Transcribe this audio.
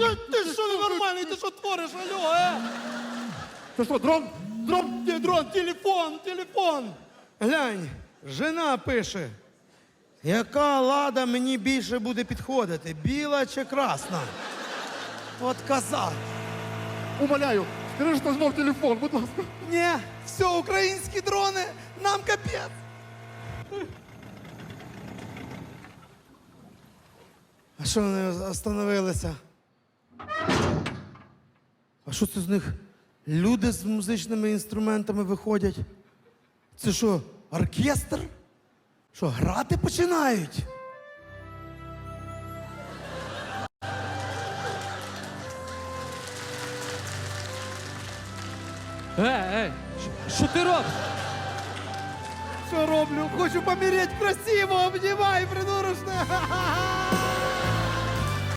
Е, Ти що ненормальний, ти що твориш, алло, е? Це що, дрон? Дрон? Де дрон, телефон, телефон. Глянь, жена пише. Яка лада мені більше буде підходити? Біла чи красна? От коза. Умоляю, скажи, що знов телефон, будь ласка. Ні, все, українські дрони, нам капець. А що вони остановилися? А що це з них? Люди з музичними інструментами виходять. Це що, оркестр? Що, грати починають? Ей, ей, що- ти робиш? Що роблю? Хочу помереть красиво, обнімай, придурочне!